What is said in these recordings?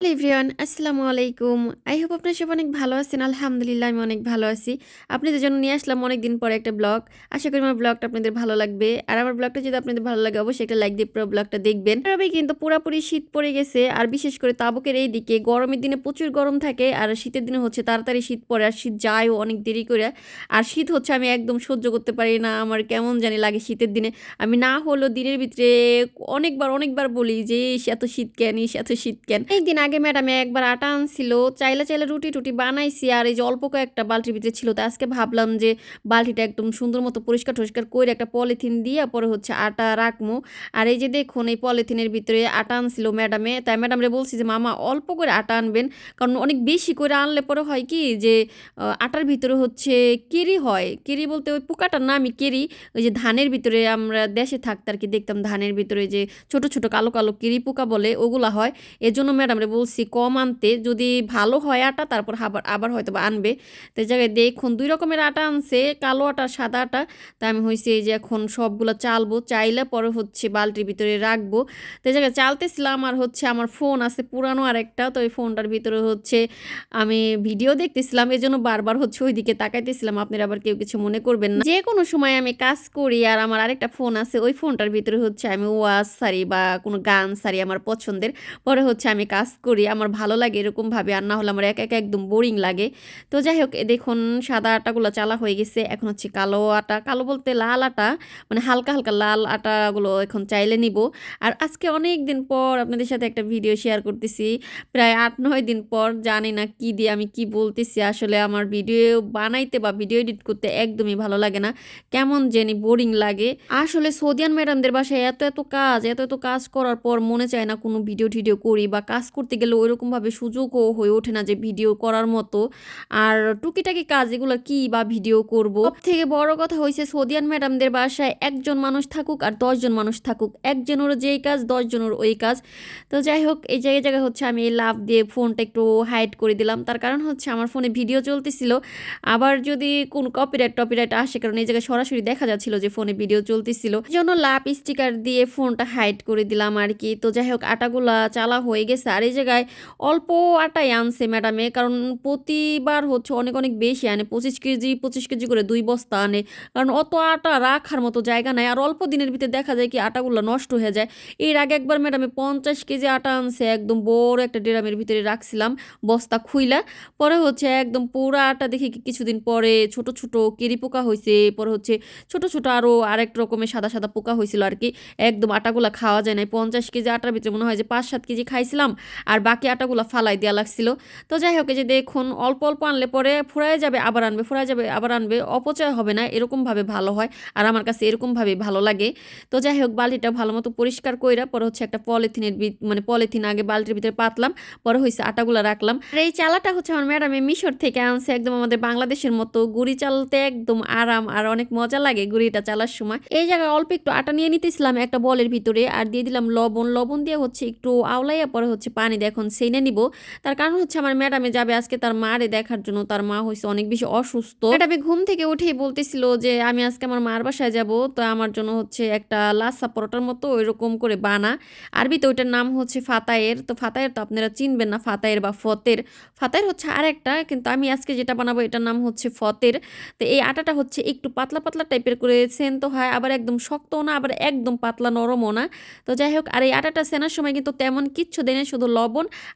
Hello everyone আসসালামু আলাইকুম I hope আপনারা সব অনেক ভালো আছেন। আলহামদুলিল্লাহ, আমি অনেক ভালো আছি। আপনাদের জন্য নিয়ে আসলাম অনেক দিন পরে একটা ব্লগ আশা করি আমার ব্লগটা আপনাদের ভালো লাগবে। আর আমার ব্লগটা যদি আপনাদের ভালো লাগে, অবশ্যই একটা লাইক দিয়ে পুরো ব্লগটা দেখবেন। তবে কিন্তু পুরোপুরি শীত পড়ে গেছে। আর বিশেষ করে তাবুকের এই দিকে গরমের দিনে প্রচুর গরম থাকে। আর শীতের দিনে হচ্ছে তাড়াতাড়ি শীত পড়ে আর শীত যায়ও অনেক দেরি করে। আর শীত হচ্ছে আমি একদম সহ্য করতে পারি না। আমার কেমন জানি লাগে শীতের দিনে। আমি না হলেও দিনের ভিতরে অনেকবার অনেকবার বলি যে এত শীত কেন? এত শীত কেন? একদিন আগে ম্যাডামে একবার আটা আনছিল, চাইলে চাইলে রুটি টুটি বানাইছি, আর এই যে অল্প কয়েকটা বালতির ভিতরে ছিল, তো আজকে ভাবলাম যে বালতিটা একদম সুন্দর মতো পরিষ্কার টরিষ্কার করে একটা পলিথিন দিয়ে পরে হচ্ছে আটা রাখব আর এই যে দেখুন, এই পলিথিনের ভিতরে আটা আনছিল ম্যাডামে, তাই ম্যাডামরে বলছি যে, মামা, অল্প করে আটা আনবেন, কারণ অনেক বেশি করে আনলে পরে হয় কি যে আটার ভিতরে হচ্ছে কেরি হয়। কেরি বলতে ওই পোকাটার নামই কেরি, ওই যে ধানের ভিতরে আমরা দেশে থাকতে আর কি দেখতাম, ধানের ভিতরে যে ছোট ছোট কালো কালো কেরি পোকা বলে, ওগুলা হয়। এজন্য ম্যাডামরে বলছি কম আনতে, যদি ভালো হয় আটা, তারপর আবার আবার হয়তো বা আনবে। তো জায়গায় দেখুন দুই রকমের আটা আনছে, কালো আটা, সাদা আটা। তা আমি হয়েছে এই যে এখন সবগুলো চালবো, চাইলে পরে হচ্ছে বালতির ভিতরে রাখব। তো জায়গায় চালতেছিলাম আর হচ্ছে আমার ফোন আছে পুরানো আরেকটা, তো ওই ফোনটার ভিতরে হচ্ছে আমি ভিডিও দেখতেছিলাম এই জন্য বারবার হচ্ছে ওইদিকে তাকাইতেছিলাম। আপনারা আবার কেউ কিছু মনে করবেন না। যে কোনো সময় আমি কাজ করি আর আমার আরেকটা ফোন আছে, ওই ফোনটার ভিতরে হচ্ছে আমি ওয়াজ সারি বা কোনো গান সারি আমার পছন্দের, পরে হচ্ছে আমি কাজ করি, আমার ভালো লাগে এরকমভাবে। আর না হলে আমার এক একা একদম বোরিং লাগে। তো যাই হোক দেখুন, সাদা আটাগুলো চালা হয়ে গেছে। এখন হচ্ছে কালো আটা, কালো বলতে লাল আটা মানে হালকা হালকা লাল আটাগুলো এখন চাইলে নিব। আর আজকে অনেক দিন পর আপনাদের সাথে একটা ভিডিও শেয়ার করতেছি। প্রায় আট, নয় দিন পর, জানি না কি দিয়ে আমি কি বলতেছি। আসলে আমার ভিডিও বানাইতে বা ভিডিও এডিট করতে একদমই ভালো লাগে না। কেমন জানি বোরিং লাগে। আসলে সৌদিয়ান ম্যাডামদের বাসায় এত এত কাজ, এত এত কাজ করার পর মনে চায় না কোনো ভিডিও টিডিও করি বা কাজ করতে গেলে ওইরকমভাবে সুযোগও হয়ে ওঠে না যে ভিডিও করার মতো। আর টুকিটাকি কাজ, এগুলো কি বা ভিডিও করব? থেকে বড় কথা হয়েছে সৌদিয়ান ম্যাডামদের বাসায় একজন মানুষ থাকুক আর দশজন মানুষ থাকুক। একজনের যেই কাজ, দশজনের ওই কাজ। তো যাই হোক, এই জায়গায় জায়গায় হচ্ছে আমি লাভ দিয়ে ফোনটা একটু হাইড করে দিলাম। তার কারণ হচ্ছে আমার ফোনে ভিডিও চলতেছিল। আবার যদি কোন কপিরাইট টপিরাইট আসে, কারণ এই জায়গায় সরাসরি দেখা যাচ্ছিল যে ফোনে ভিডিও চলতেছিল। জন্য লাভ স্টিকার দিয়ে ফোনটা হাইড করে দিলাম আর কি। তো যাই হোক, আটাগুলা চালা হয়ে গেছে। আর এই জায়গায় অল্প আটাই আনছে ম্যাডামে, কারণ প্রতিবার হচ্ছে অনেক অনেক বেশি আনে। পঁচিশ কেজি পঁচিশ কেজি করে দুই বস্তা আনে। কারণ অত আটা রাখার মতো জায়গা নাই। আর অল্প দিনের ভিতরে দেখা যায় কি আটাগুলো নষ্ট হয়ে যায়। এর আগে একবার ম্যাডামে পঞ্চাশ কেজি আটা আনছে, একদম বড় একটা ড্রামের ভিতরে রাখছিলাম বস্তা খুইলা। পরে হচ্ছে একদম পুরা আটা দেখি কিছুদিন পরে ছোট ছোট কেরি পোকা হয়েছে পরে হচ্ছে ছোট ছোট আরও আরেক রকমের সাদা সাদা পোকা হয়েছিল আর কি। একদম আটাগুলা খাওয়া যায় না পঞ্চাশ কেজি আটার ভিতরে মনে হয় যে পাঁচ, সাত কেজি খাইছিলাম। আর বাকি আটাগুলা ফালাই দেওয়া লাগছিল। তো যাই হোক যে দেখুন, অল্প অল্প আনলে পরে ফুরাই যাবে, আবার আনবে, ফুরাই যাবে, আবার আনবে, অপচয় হবে না, এরকমভাবে ভালো হয়, আর আমার কাছে এরকমভাবে ভালো লাগে। তো যাই হোক, বালতিটা ভালো মতো পরিষ্কার কইরা, পরে হচ্ছে একটা পলিথিনের মানে পলিথিন আগে বালতির ভিতরে পাতলাম, পরে হয়েছে আটাগুলা রাখলাম। আর এই চালাটা হচ্ছে আমার ম্যাডামে মিশর থেকে আনছে, একদম আমাদের বাংলাদেশের মতো গুড়ি চালতে একদম আরাম, আর অনেক মজা লাগে গুড়িটা চালার সময়। এই জায়গায় অল্প একটু আটা নিয়ে নিতেছিলাম একটা বলের ভিতরে, আর দিয়ে দিলাম লবণ লবণ দিয়ে হচ্ছে একটু আওলাইয়া, পরে হচ্ছে পানি দিয়ে এখন সেইনে নিব। তার কারণ হচ্ছে আমার ম্যাডামে যাবে আজকে তার মারে দেখার জন্য, তার মা হয়েছে অনেক বেশি অসুস্থ। ম্যাডামে ঘুম থেকে উঠেই বলতেছিল যে, আমি আজকে আমার মার বাসায় যাব, তো আমার জন্য হচ্ছে একটা লাসা পরোটার মতো ওইরকম করে বানা। আরবিতে ওইটার নাম হচ্ছে ফাতায়ের। তো ফাতায়ের তো আপনারা চিনবেন না, ফাতায়ের বা ফতের। ফাতায়ের হচ্ছে আরেকটা, কিন্তু আমি আজকে যেটা বানাবো এটার নাম হচ্ছে ফতের। তো এই আটাটা হচ্ছে একটু পাতলা পাতলা টাইপের করে সেন্ত হয়, আবার একদম শক্তও না, আবার একদম পাতলা নরমও না। তো যাই হোক, আর এই আটাটা সেনার সময় কিন্তু তেমন কিচ্ছু দেয় না শুধু লবণ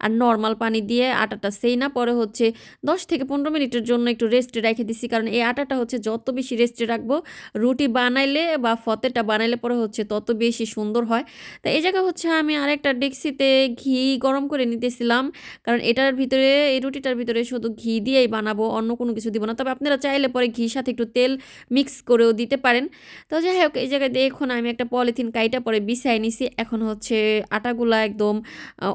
আর নর্মাল পানি দিয়ে আটাটা সেই না পরে হচ্ছে দশ থেকে পনেরো মিনিটের জন্য একটু রেস্টে রেখে দিছি, কারণ এই আটাটা হচ্ছে যত বেশি রেস্টে রাখব, রুটি বানাইলে বা ফতেটা বানাইলে পরে হচ্ছে তত বেশি সুন্দর হয়। তো এই জায়গায় হচ্ছে আমি আরেকটা ডেক্সিতে ঘি গরম করে নিতেছিলাম, কারণ এটার ভিতরে, এই রুটিটার ভিতরে শুধু ঘি দিয়েই বানাবো, অন্য কোনো কিছু দিব না। তবে আপনারা চাইলে পরে ঘির সাথে একটু তেল মিক্স করেও দিতে পারেন। তো যাই হোক, এই জায়গায় দেখুন আমি একটা পলিথিন কাইটা পরে বিছাই নিছি। এখন হচ্ছে আটাগুলা একদম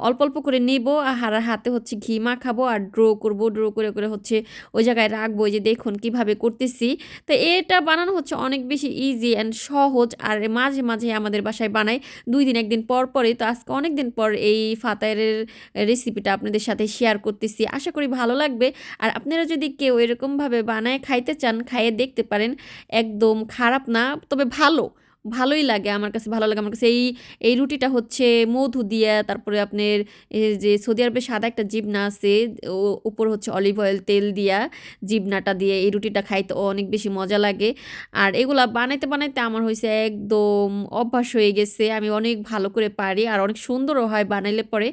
অল্প অল্প করে নিব, আর হাতে হচ্ছে ঘি মাখাবো, আর ড্রো করব, ড্রো করে করে হচ্ছে ওই জায়গায় রাখব যে দেখুন কীভাবে করতেছি। তো এটা বানানো হচ্ছে অনেক বেশি ইজি অ্যান্ড সহজ, আর মাঝে মাঝে আমাদের বাসায় বানাই। দুই দিন, একদিন পর পরে তো আজকে অনেক দিন পর এই ফাতায়ের রেসিপিটা আপনাদের সাথে শেয়ার করতেছি। আশা করি ভালো লাগবে। আর আপনারা যদি কেউ এরকমভাবে বানায় খাইতে চান, খাইয়ে দেখতে পারেন, একদম খারাপ না, তবে ভালো। ভালোই লাগে, আমার কাছে ভালো লাগে। আমার কাছে এই এই রুটিটা হচ্ছে মধু দিয়া, তারপরে আপনার যে সৌদি আরবে সাদা একটা জিবনা আছে, ও, উপর হচ্ছে অলিভ অয়েল তেল দিয়া জিবনাটা দিয়ে এই রুটিটা খাইতে অনেক বেশি মজা লাগে। আর এগুলা বানাইতে বানাইতে আমার হয়েছে একদম অভ্যাস হয়ে গেছে, আমি অনেক ভালো করে পারি আর অনেক সুন্দরও হয় বানাইলে পরে।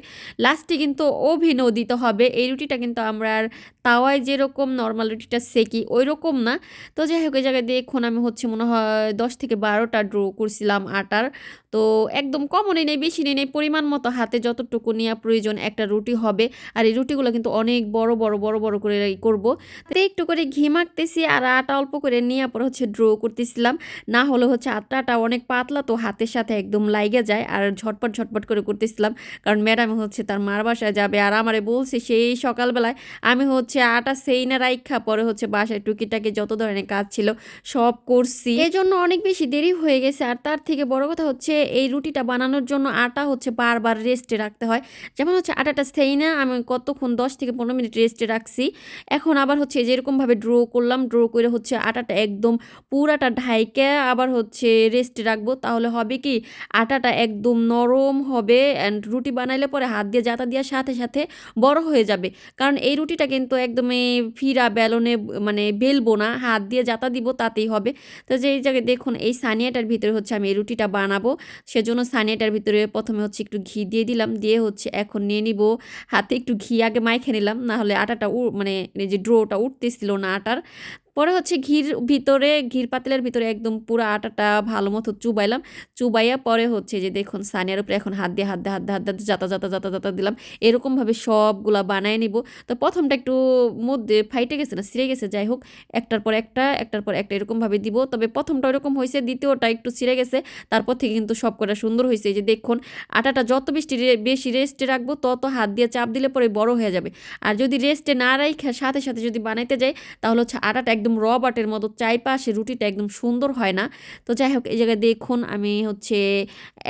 লাস্টে কিন্তু ওভেনও দিতে হবে, এই রুটিটা কিন্তু আমরা আর তাওয়ায় যেরকম নর্মাল রুটিটা সেকি ওই রকম না। তো যাই হোক, এই জায়গায় দেখুন, আমি হচ্ছে মনে হয় দশ থেকে বারোটা ড্র করছিলাম আটার। তো একদম কমনই নেই বেশি নেই। নেই পরিমাণ মতো হাতে যতটুকু নেওয়া প্রয়োজন একটা রুটি হবে। আর এই রুটিগুলো কিন্তু অনেক বড় বড় বড় বড় করে করব। তো একটু করে ঘি মাখতেছি আর আটা অল্প করে নিয়ে পরে হচ্ছে ড্র করতেছিলাম। না হলে হচ্ছে আটাটা অনেক পাতলা তো হাতের সাথে একদম লাইগে যায় আর ঝটপট ঝটপট করে করতেছিলাম। কারণ ম্যাডাম হচ্ছে তার মার বাসায় যাবে আর আমারে বলছে সেই সকালবেলায় আমি হচ্ছে আটা সেই না রাইখা পরে হচ্ছে বাসায় টুকিটাকি যত ধরনের কাজ ছিল সব করছি। এই জন্য অনেক বেশি দেরি হয়ে গেছে আর তার থেকে বড় কথা হচ্ছে, এই রুটিটা বানানোর জন্য আটা হচ্ছে বারবার রেস্টে রাখতে হয়। যেমন হচ্ছে আটাটা সেই না, আমি কতক্ষণ দশ থেকে পনেরো মিনিট রেস্টে রাখছি। এখন আবার হচ্ছে যেরকমভাবে ড্র করলাম ড্র করে হচ্ছে আটাটা একদম পুরাটা ঢাইকে আবার হচ্ছে রেস্টে রাখব। তাহলে হবে কি, আটাটা একদম নরম হবে অ্যান্ড রুটি বানাইলে পরে হাত দিয়ে জাতা দেওয়ার সাথে সাথে বড় হয়ে যাবে। কারণ এই রুটিটা কিন্তু একদমই ফিরা বেলনে মানে বেলবো না, হাত দিয়ে জাতা দিব তাতেই হবে। তো যে এই জায়গায় দেখুন, এই সানিয়াটার ভিতরে হচ্ছে আমি এই রুটিটা বানাবো। সেজন্য সানিয়াটার ভিতরে প্রথমে হচ্ছে একটু ঘি দিয়ে দিলাম। দিয়ে হচ্ছে এখন নিয়ে নিব। হাতে একটু ঘি আগে মাইখে নিলাম। না হলে আটাটা মানে যে ড্রোটা উঠতেছিল না আটার। পরে হচ্ছে ঘির ভিতরে, ঘির পাতিলের ভিতরে একদম পুরো আটাটা ভালো মতো চুবাইলাম। চুবাইয়া পরে হচ্ছে যে দেখুন সানিয়ার উপরে এখন হাত দিয়ে হাত দিয়ে হাত দিয়ে হাত দিয়ে যাতা যাতা যাতা যাতা দিলাম। এরকমভাবে সবগুলা বানায় নিব। তো প্রথমটা একটু মধ্যে ফাইটে গেছে না, ছিঁড়ে গেছে, যাই হোক, একটার পর একটা, একটার পর একটা এরকমভাবে দিব। তবে প্রথমটা ওরকম হয়েছে, দ্বিতীয়টা একটু ছিঁড়ে গেছে। তারপর থেকে কিন্তু সব কটা সুন্দর হয়েছে। যে দেখুন, আটাটা যত বেশি বেশি রেস্টে রাখব, তত হাত দিয়ে চাপ দিলে পরে বড় হয়ে যাবে। আর যদি রেস্টে না রাখে সাথে সাথে যদি বানাইতে যাই, তাহলে হচ্ছে আটাটা একদম র বাটের মতো চাই পাশে রুটিটা একদম সুন্দর হয় না। তো যাই হোক, এই জায়গায় দেখুন, আমি হচ্ছে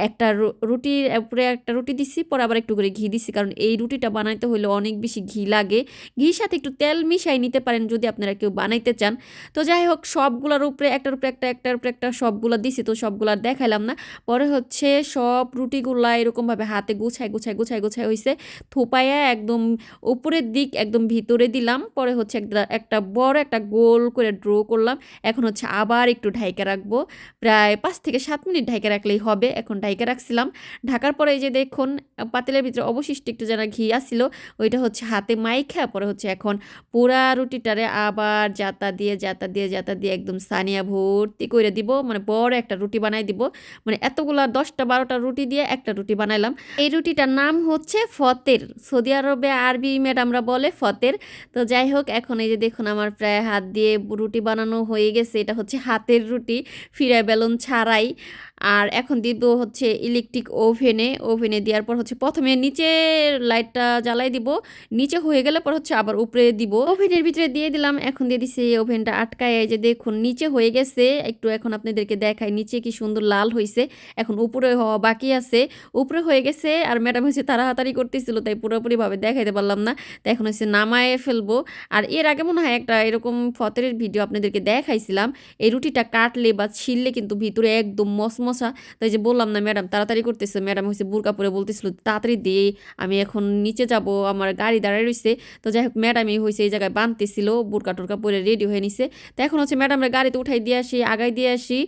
একটা রুটির উপরে একটা রুটি দিছি, পরে আবার একটু করে ঘি দিছি, কারণ এই রুটিটা বানাইতে হলে অনেক বেশি ঘি লাগে। ঘির সাথে একটু তেল মিশাই নিতে পারেন যদি আপনারা কেউ বানাইতে চান। তো যাই হোক, সবগুলোর উপরে একটার উপরে একটা, একটার উপরে একটা সবগুলো দিছি, তো সবগুলো দেখাইলাম না। পরে হচ্ছে সব রুটিগুলা এরকমভাবে হাতে গুছায় গুছায় গুছায় গুছায় হয়েছে থোপায়া একদম উপরের দিক একদম ভিতরে দিলাম, পরে হচ্ছে একটা বড় একটা গোল করে ড্র করলাম। এখন হচ্ছে আবার একটু ঢাইকা রাখব। প্রায় পাঁচ থেকে সাত মিনিট ঢাইকা রাখলেই হবে। এখন ঢাইকা রাখছিলাম। ঢাকার পরে এই যে দেখুন, পাতিলের ভিতরে অবশিষ্ট একটু যেন ঘি আসছিল ওইটা হচ্ছে হাতে মাইখা, পরে হচ্ছে এখন পুরা রুটিটারে আবার জাতা দিয়ে জাতা দিয়ে জাতা দিয়ে একদম সানিয়া ভর্তি করে দিব। মানে বড় একটা রুটি বানাই দিব। মানে এতগুলা দশটা, বারোটা রুটি দিয়ে একটা রুটি বানাইলাম। এই রুটিটার নাম হচ্ছে ফতের। সৌদি আরবে আরবি ম্যাডামরা বলে ফতের। তো যাই হোক, এখন এই যে দেখুন, আমার প্রায় হাত দিয়ে রুটি বানানো হয়ে গেছে। এটা হচ্ছে হাতের রুটি ফিরা বেলুন ছাড়াই। আর এখন দিব হচ্ছে ইলেকট্রিক ওভেনে ওভেনে দেওয়ার পর হচ্ছে প্রথমে নিচে লাইটটা জ্বালাই দিব, নিচে হয়ে গেলে পর হচ্ছে আবার উপরে দিব। ওভেনের ভিতরে দিয়ে দিলাম, এখন দিয়ে দিছি ওভেনটা আটকায় যে দেখুন নিচে হয়ে গেছে, একটু এখন আপনাদেরকে দেখাই নিচে কি সুন্দর লাল হয়েছে এখন উপরে হওয়া বাকি আছে। উপরে হয়ে গেছে আর ম্যাডাম হচ্ছে তাড়াতাড়ি করতেছিল, তাই পুরোপুরিভাবে দেখাইতে পারলাম না তাই এখন হচ্ছে নামায়ে ফেলব। আর এর আগে মনে হয় একটা এরকম ফতের ভিডিও আপনাদেরকে দেখাইছিলাম, এই রুটিটা কাটলে বা ছিললে কিন্তু ভিতরে একদম মশমশা তাই যে বললাম না, ম্যাডাম তাড়াতাড়ি করতেছে। ম্যাডাম হচ্ছে বুরকা পরে বলতেছিল, তাড়াতাড়ি দিয়ে আমি এখন নিচে যাব, আমার গাড়ি দাঁড়ায় রয়েছে তো যাই হোক, ম্যাডামই হয়েছে এই জায়গায় বাঁধতেছিল, বুরকা টুরকা পরে রেডি হয়ে নিছে। তো এখন হচ্ছে ম্যাডামরা গাড়িতে উঠাই দিয়ে আসি, আগাই দিয়ে আসি।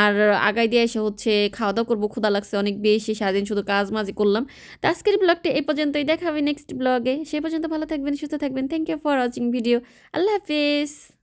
আর আগাই দিয়ে এসে হচ্ছে খাওয়া দাওয়া করব ক্ষুদা লাগছে অনেক বেশি, সারাদিন শুধু কাজ মাজি করলাম। তো আজকের ব্লগটা এই পর্যন্তই, দেখা হবে নেক্সট ব্লগে সে পর্যন্ত ভালো থাকবেন, সুস্থ থাকবেন। Thank you for watching video Allah Hafiz.